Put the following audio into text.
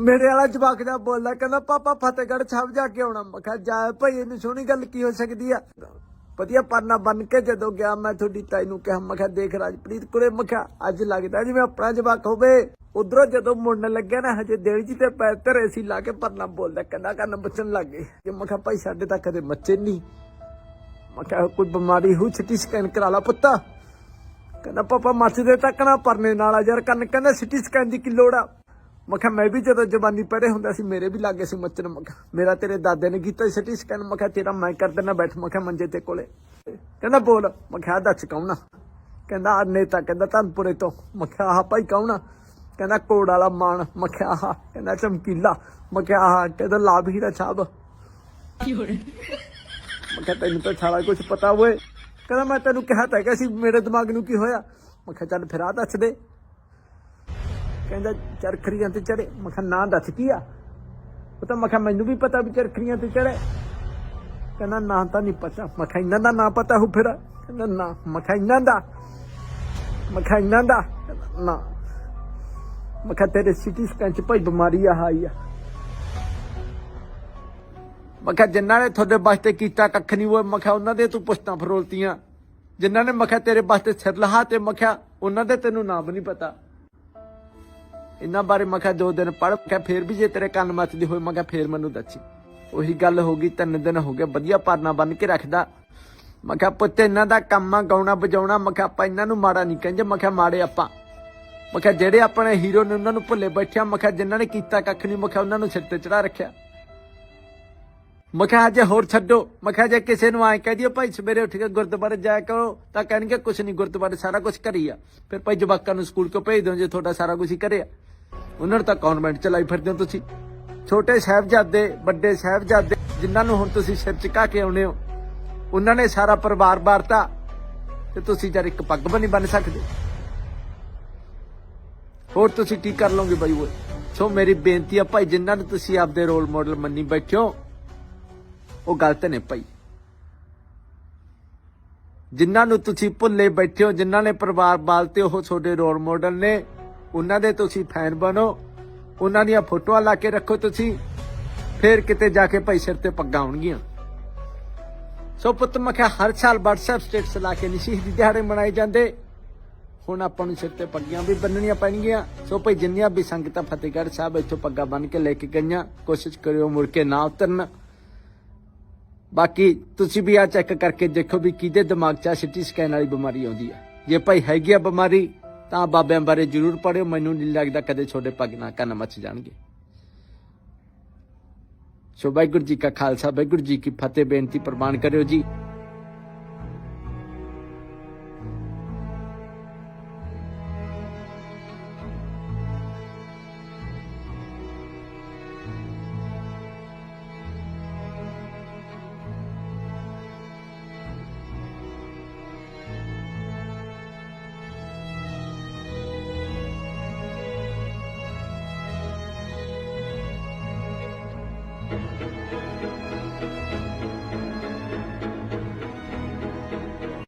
ਮੇਰੇ ਵਾਲਾ ਜਵਾਕ ਦਾ ਬੋਲਦਾ, ਕਹਿੰਦਾ, ਪਾਪਾ ਫਤਿਹਗੜ੍ਹ ਸਾਹਿਬ ਜਾ ਕੇ ਆਉਣਾ। ਮੈਂ ਕਿਹਾ, ਜਾ ਭਾਈ ਇਹਨੂੰ ਸੋਹਣੀ ਗੱਲ ਕੀ ਹੋ ਸਕਦੀ ਆ? ਵਧੀਆ ਪਰਨਾ ਬਨ ਕੇ ਜਦੋਂ ਗਿਆ, ਮੈਂ ਤੁਹਾਡੀ ਤਾਈ ਨੂੰ ਕਿਹਾ, ਮੈਂ ਕਿਹਾ, ਦੇਖ ਰਾਜਪ੍ਰੀਤ ਕੁਰੇ ਮੈਂ ਕਿਹਾ, ਅੱਜ ਲੱਗਦਾ ਜਿਵੇਂ ਆਪਣਾ ਜਵਾਕ ਹੋਵੇ। ਉਧਰੋਂ ਜਦੋਂ ਮੁੜਨ ਲੱਗਿਆ ਨਾ, ਹਜੇ ਦੇਵ ਜੀ ਤੇ ਪੈਰ ਧਰੇ ਸੀ, ਲਾ ਕੇ ਪਰਨਾ ਬੋਲਦਾ, ਕੰਨਾ ਕੰਨ ਬਚਣ ਲੱਗ ਗਏ। ਕਿ ਮੈਂ ਕਿਹਾ, ਭਾਈ, ਸਾਡੇ ਤਾਂ ਕਦੇ ਮੱਚੇ ਨਹੀਂ ਮੈਂ ਕਿਹਾ, ਕੋਈ ਬਿਮਾਰੀ ਹੋ ਸਿਟੀ ਸਕੈਨ ਕਰਾ ਲਾ ਪੁੱਤਾ। ਕਹਿੰਦਾ, ਪਾਪਾ ਮੱਚਦੇ ਤੱਕ ਨਾ, ਪਰਨੇ ਨਾਲ ਆ ਯਾਰ ਕੰਨ ਕਹਿੰਦਾ ਸਿਟੀ ਸਕੈਨ ਦੀ ਕੀ ਲੋੜ ਆ? ਮੈਂ ਕਿਹਾ ਮੈਂ ਵੀ ਜਦੋਂ ਜਵਾਨੀ ਪੜ੍ਹੇ ਹੁੰਦਾ ਸੀ ਮੇਰੇ ਵੀ ਲੱਗੇ ਸੀ ਮੱਚਣ ਮੇਰਾ ਤੇਰੇ ਦਾਦੇ ਨੇ ਕੀਤਾ ਸਿਟੀ ਸਕੈਨ ਮੈਂ ਕਿਹਾ ਤੇਰਾ ਮੈਂ ਕਰ ਦੇਣਾ ਬੈਠ ਮੈਂ ਕਿਹਾ ਮੰਜੇ ਤੇ ਕੋਲੇ ਕਹਿੰਦਾ ਬੋਲ ਮੈਂ ਕਿਹਾ ਦੱਸ ਕੌਣ ਆ ਕਹਿੰਦਾ ਆ ਨੇਤਾ ਕਹਿੰਦਾ ਧਨਪੁਰੇ ਤੋਂ ਮੈਂ ਕਿਹਾ ਆਹ ਭਾਈ ਕੌਣ ਆ ਕਹਿੰਦਾ ਕੋੜ ਵਾਲਾ ਮਾਨ ਮੈਂ ਕਿਹਾ ਆਹ ਕਹਿੰਦਾ ਚਮਕੀਲਾ ਮੈਂ ਕਿਹਾ ਆਹ ਕਹਿੰਦਾ ਲਾਭ ਹੀਰਾ ਸਾਹਿਬ ਮੈਂ ਕਿਹਾ ਤੈਨੂੰ ਤਾਂ ਸਾਰਾ ਕੁਝ ਪਤਾ ਹੋਏ ਕਹਿੰਦਾ ਮੈਂ ਤੈਨੂੰ ਕਿਹਾ ਤਾਂ ਕਿ ਸੀ ਮੇਰੇ ਦਿਮਾਗ ਨੂੰ ਕੀ ਹੋਇਆ ਮੈਂ ਕਿਹਾ ਚੱਲ ਫਿਰ ਆ ਦੱਸ ਦੇ ਕਹਿੰਦਾ ਚਰਖੜੀਆਂ ਤੇ ਚੜੇ ਮੈਂ ਕਿਹਾ ਨਾਂ ਦੱਸ ਕੀ ਆ ਉਹ ਤਾਂ ਮੈਂ ਕਿਹਾ ਮੈਨੂੰ ਵੀ ਪਤਾ ਵੀ ਚਰਖੜੀਆਂ ਤੇ ਚੜੇ ਕਹਿੰਦਾ ਨਾ ਤਾਂ ਨਹੀਂ ਪਤਾ ਮੈਂ ਕਿਹਾ ਇਹਨਾਂ ਦਾ ਨਾਂ ਪਤਾ ਹੋ ਫਿਰ ਕਹਿੰਦਾ ਨਾ ਮੈਂ ਕਿਹਾ ਇਹਨਾਂ ਦਾ ਮੈਂ ਕਿਹਾ ਇਹਨਾਂ ਦਾ ਨਾ ਮੈਂ ਕਿਹਾ ਤੇਰੇ ਸਿਟੀ ਸਕੈਨ ਚ ਭਾਈ ਬਿਮਾਰੀ ਆ ਆਈ ਆ ਮੈਂ ਕਿਹਾ ਜਿਨ੍ਹਾਂ ਨੇ ਤੁਹਾਡੇ ਵਾਸਤੇ ਕੀਤਾ ਕੱਖ ਨਹੀਂ ਉਹ ਮੈਂ ਕਿਹਾ ਉਹਨਾਂ ਦੇ ਤੂੰ ਪੁਸ਼ਤਾਂ ਫਰੋਲਤੀਆਂ ਜਿਨ੍ਹਾਂ ਨੇ ਮੈਂ ਕਿਹਾ ਤੇਰੇ ਵਾਸਤੇ ਸਿਰ ਲਹਾ ਤੇ ਮੈਂ ਕਿਹਾ ਉਹਨਾਂ ਦੇ ਤੈਨੂੰ ਨਾਮ ਨਹੀਂ ਪਤਾ ਇਹਨਾਂ ਬਾਰੇ ਮੈਂ ਕਿਹਾ ਦੋ ਦਿਨ ਪੜ੍ਹ ਕੇ ਫੇਰ ਵੀ ਜੇ ਤੇਰੇ ਕੰਨ ਮੱਚਦੇ ਹੋਏ ਮੈਂ ਕਿਹਾ ਫੇਰ ਮੈਨੂੰ ਦੱਸੀ ਉਹੀ ਗੱਲ ਹੋ ਗਈ ਤਿੰਨ ਦਿਨ ਹੋ ਗਏ ਵਧੀਆ ਪਰਨਾ ਬੰਨ ਕੇ ਰੱਖਦਾ ਮੈਂ ਕਿਹਾ ਪੁੱਤ ਇਹਨਾਂ ਦਾ ਕੰਮ ਆ ਗਾਉਣਾ ਵਜਾਉਣਾ ਮੈਂ ਕਿਹਾ ਆਪਾਂ ਇਹਨਾਂ ਨੂੰ ਮਾੜਾ ਨਹੀਂ ਕਹਿੰਦੇ ਮੈਂ ਕਿਹਾ ਮਾੜੇ ਆਪਾਂ ਮੈਂ ਕਿਹਾ ਜਿਹੜੇ ਆਪਣੇ ਹੀਰੋ ਨੇ ਉਹਨਾਂ ਨੂੰ ਭੁੱਲੇ ਬੈਠਿਆ ਮੈਂ ਕਿਹਾ ਜਿਨ੍ਹਾਂ ਨੇ ਕੀਤਾ ਕੱਖ ਨਹੀਂ ਮੈਂ ਕਿਹਾ ਉਹਨਾਂ ਨੂੰ ਸਿਰ ਤੇ ਚੜਾ ਰੱਖਿਆ ਮੈਂ ਕਿਹਾ ਜੇ ਹੋਰ ਛੱਡੋ ਮੈਂ ਕਿਹਾ ਜੇ ਕਿਸੇ ਨੂੰ ਆਏ ਕਹਿ ਦਿਓ ਭਾਈ ਸਵੇਰੇ ਉੱਠ ਕੇ ਗੁਰਦੁਆਰੇ ਜਾਇਆ ਕਰੋ ਤਾਂ ਕਹਿਣਗੇ ਕੁਛ ਨਹੀਂ ਗੁਰਦੁਆਰੇ ਸਾਰਾ ਕੁਝ ਕਰੀ ਆ ਫਿਰ ਭਾਈ ਜਵਾਕਾਂ ਨੂੰ ਸਕੂਲ ਕਿਉਂ ਭੇਜ ਦਿਓ ਜੇ ਤੁਹਾਡਾ ਸਾਰਾ ਕੁਝ ਹੀ ਕਰਿਆ ਉਹਨਾਂ ਨੂੰ ਤਾਂ ਕਨਵੈਂਟ ਚਲਾਈ ਫਿਰਦੇ ਹੋ ਤੁਸੀਂ। ਛੋਟੇ ਸਾਹਿਬਜ਼ਾਦੇ, ਵੱਡੇ ਸਾਹਿਬਜ਼ਾਦੇ, ਜਿਨ੍ਹਾਂ ਨੂੰ ਹੁਣ ਤੁਸੀਂ ਸਿਰ ਚੁਕਾ ਕੇ ਆਉਨੇ ਹੋ, ਉਹਨਾਂ ਨੇ ਸਾਰਾ ਪਰਿਵਾਰ ਵਾਰਤਾ, ਤੇ ਤੁਸੀਂ ਜਰ ਇੱਕ ਪੱਗ ਵੀ ਨਹੀਂ ਬੰਨ ਸਕਦੇ। ਹੋਰ ਤੁਸੀਂ ਕੀ ਕਰ ਲਓਗੇ ਬਾਈ ਉਹ ਸੋ ਮੇਰੀ ਬੇਨਤੀ ਆ ਭਾਈ, ਜਿਨ੍ਹਾਂ ਨੂੰ ਤੁਸੀਂ ਆਪਦੇ ਰੋਲ ਮਾਡਲ ਮੰਨੀ ਬੈਠੇ ਉਹ ਗਲਤ ਨੇ ਭਾਈ। ਜਿਨ੍ਹਾਂ ਨੂੰ ਤੁਸੀਂ ਭੁੱਲੇ ਬੈਠੇ ਹੋ, ਜਿਨ੍ਹਾਂ ਨੇ ਪਰਿਵਾਰ ਬਾਲਤੇ ਉਹ ਤੁਹਾਡੇ ਰੋਲ ਮਾਡਲ ਨੇ ਉਹਨਾਂ ਦੇ ਤੁਸੀਂ ਫੈਨ ਬਣੋ, ਉਹਨਾਂ ਦੀਆਂ ਫੋਟੋਆਂ ਲਾ ਕੇ ਰੱਖੋ ਤੁਸੀਂ, ਫਿਰ ਕਿਤੇ ਜਾ ਕੇ ਭਾਈ ਸਿਰ ਤੇ ਪੱਗਾਂ ਆਉਣਗੀਆਂ। ਸੋ ਪੁੱਤ ਮੈਂ ਹਰ ਸਾਲ WhatsApp ਸਟੇਟਸ ਲਾ ਕੇ ਨਹੀਂ ਸ਼ਹੀਦੀ ਦਿਹਾੜੇ ਮਨਾਏ ਜਾਂਦੇ। ਹੁਣ ਆਪਾਂ ਨੂੰ ਸਿਰ ਤੇ ਪੱਗੀਆਂ ਵੀ ਬੰਨਣੀਆਂ ਪੈਣਗੀਆਂ। ਸੋ ਭਾਈ ਜਿੰਨੀਆਂ ਵੀ ਸੰਗਤਾਂ ਫਤਿਹਗੜ੍ਹ ਸਾਹਿਬ ਇੱਥੋਂ ਪੱਗਾਂ ਬੰਨ ਕੇ ਲੈ ਕੇ ਗਈਆਂ, ਕੋਸ਼ਿਸ਼ ਕਰਿਓ ਮੁੜ ਕੇ ਨਾ ਉਤਰਨ। ਬਾਕੀ ਤੁਸੀਂ ਵੀ ਆ ਚੈੱਕ ਕਰਕੇ ਦੇਖੋ ਵੀ ਕਿਹਦੇ ਦਿਮਾਗ 'ਚ ਸਿਟੀ ਸਕੈਨ ਵਾਲੀ ਬਿਮਾਰੀ ਆਉਂਦੀ ਹੈ ਜੇ ਭਾਈ ਹੈਗੀ ਆ ਬਿਮਾਰੀ ਤਾਂ ਬਾਬਿਆਂ ਬਾਰੇ ਜ਼ਰੂਰ ਪੜਿਓ ਮੈਨੂੰ ਨਹੀਂ ਲੱਗਦਾ ਕਦੇ ਛੋਟੇ ਪੱਗ ਨਾ ਕੰਨ ਮੱਚ ਜਾਣਗੇ। ਸੋ ਵਾਹਿਗੁਰੂ ਜੀ ਕਾ ਖਾਲਸਾ, ਵਾਹਿਗੁਰੂ ਜੀ ਕੀ ਫਤਿਹ। ਬੇਨਤੀ ਪ੍ਰਵਾਨ ਕਰਿਓ ਜੀ।